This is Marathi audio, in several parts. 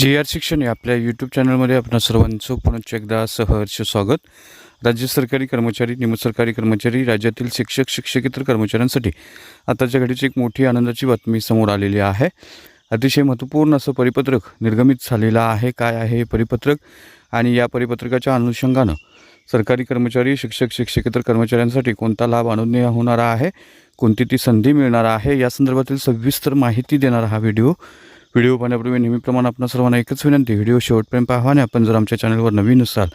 जी आर शिक्षण या आपल्या यूट्यूब चॅनलमध्ये आपणा सर्वांचं पुनश्च एकदा सहर्ष स्वागत. राज्य सरकारी कर्मचारी निमसरकारी कर्मचारी राज्यातील शिक्षक शिक्षकेतर कर्मचाऱ्यांसाठी आताच्या घडीची एक मोठी आनंदाची बातमी समोर आलेली आहे. अतिशय महत्त्वपूर्ण असं परिपत्रक निर्गमित झालेलं आहे. काय आहे हे परिपत्रक? आणि या परिपत्रकाच्या अनुषंगानं सरकारी कर्मचारी शिक्षक शिक्षकेतर कर्मचाऱ्यांसाठी कोणता लाभ अनन्य होणारा आहे? कोणती ती संधी मिळणार आहे? या संदर्भातील सविस्तर माहिती देणारा हा व्हिडिओ व्हिडिओ पाहण्यापूर्वी नेहमीप्रमाणे आपण सर्वांना एकच विनंती व्हिडिओ शेवटपर्यंत पाहावा आणि आपण जर आमच्या चॅनलवर नवीन असाल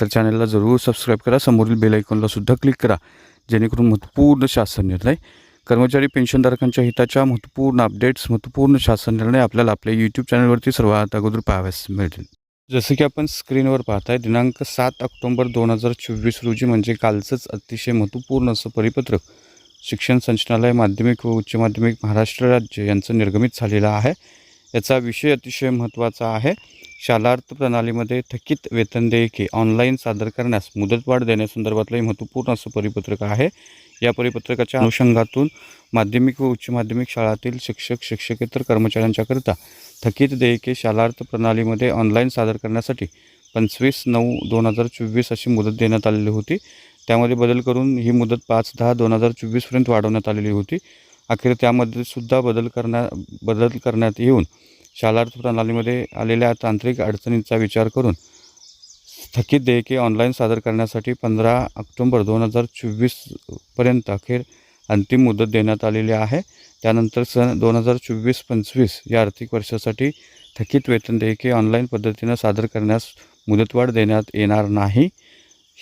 तर चॅनलला जरूर सबस्क्राईब करा. समोरील बेल आयकॉनला सुद्धा क्लिक करा जेणेकरून महत्त्वपूर्ण शासन निर्णय कर्मचारी पेन्शनधारकांच्या हिताच्या महत्त्वपूर्ण अपडेट्स महत्त्वपूर्ण शासन निर्णय आपल्याला आपल्या यूट्यूब चॅनलवरती सर्वात अगोदर पाहाव्यास मिळतील. जसं की आपण स्क्रीनवर पाहताय दिनांक सात ऑक्टोंबर दोन हजार चोवीस रोजी म्हणजे कालचंच अतिशय महत्त्वपूर्ण असं परिपत्रक शिक्षण संचालनालय माध्यमिक व उच्च माध्यमिक महाराष्ट्र राज्य यांचं निर्गमित झालेलं आहे. याचा विषय अतिशय महत्त्वाचा आहे. शालार्थ प्रणालीमध्ये थकीत वेतन देयके ऑनलाईन सादर करण्यास मुदतवाढ देण्यासंदर्भातलंही महत्त्वपूर्ण असं परिपत्रक आहे. या परिपत्रकाच्या अनुषंगातून माध्यमिक व उच्च माध्यमिक शाळातील शिक्षक शिक्षकेतर कर्मचाऱ्यांच्याकरिता थकीत देयके शालार्थ प्रणालीमध्ये ऑनलाईन सादर करण्यासाठी पंचवीस नऊ दोन हजार चोवीस अशी मुदत देण्यात आलेली होती. त्यामध्ये बदल करून ही मुदत पाच दहा दोन हजार चोवीसपर्यंत वाढवण्यात आलेली होती. अखेर त्यामध्ये सुद्धा बदल करण्या बदल करण्यात येऊन शालार्थ प्रणालीमध्ये आलेल्या तांत्रिक अडचणींचा विचार करून थकीत देयके ऑनलाईन सादर करण्यासाठी पंधरा ऑक्टोंबर दोन हजार चोवीसपर्यंत अखेर अंतिम मुदत देण्यात आलेली आहे. त्यानंतर सन दोन हजार चोवीस पंचवीस या आर्थिक वर्षासाठी थकीत वेतन देयके ऑनलाईन पद्धतीनं सादर करण्यास मुदतवाढ देण्यात येणार नाही.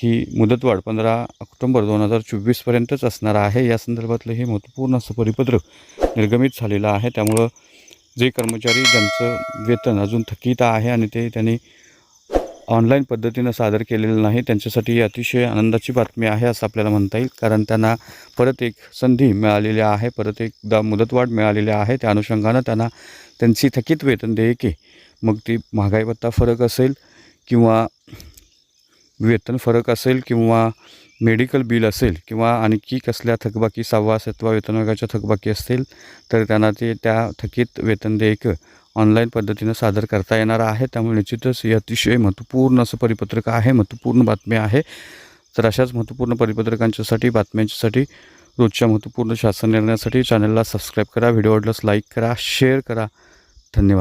ही मुदतवाढ पंधरा ऑक्टोंबर दोन हजार चोवीसपर्यंतच असणार आहे. या संदर्भातलं हे महत्त्वपूर्ण असं परिपत्रक निर्गमित झालेलं आहे. त्यामुळं जे कर्मचारी ज्यांचं वेतन अजून थकीत आहे आणि ते त्यांनी ऑनलाईन पद्धतीनं सादर केलेलं नाही त्यांच्यासाठी ही अतिशय आनंदाची बातमी आहे असं आपल्याला म्हणता येईल. कारण त्यांना परत एक संधी मिळालेली आहे परत एकदा मुदतवाढ मिळालेली आहे. त्या अनुषंगानं त्यांना त्यांची थकीत वेतन देयके. मग ती महागाई भत्ता फरक असेल किंवा वेतन फरक असेल किंवा मेडिकल बिल असेल किंवा आणखी कसल्या थकबाकी सहावा सातवा वेतनवर्गाच्या थकबाकी असतील तर त्यांना ते त्या थकीत वेतन देयक ऑनलाईन पद्धतीनं सादर करता येणार आहे. त्यामुळे निश्चितच हे अतिशय महत्त्वपूर्ण असं परिपत्रक आहे महत्त्वपूर्ण बातमी आहे. तर अशाच महत्त्वपूर्ण परिपत्रकांच्यासाठी बातम्यांच्यासाठी रोजच्या महत्त्वपूर्ण शासन निर्णयासाठी चॅनलला सबस्क्राईब करा व्हिडिओ आवडल्यास लाईक करा शेअर करा. धन्यवाद.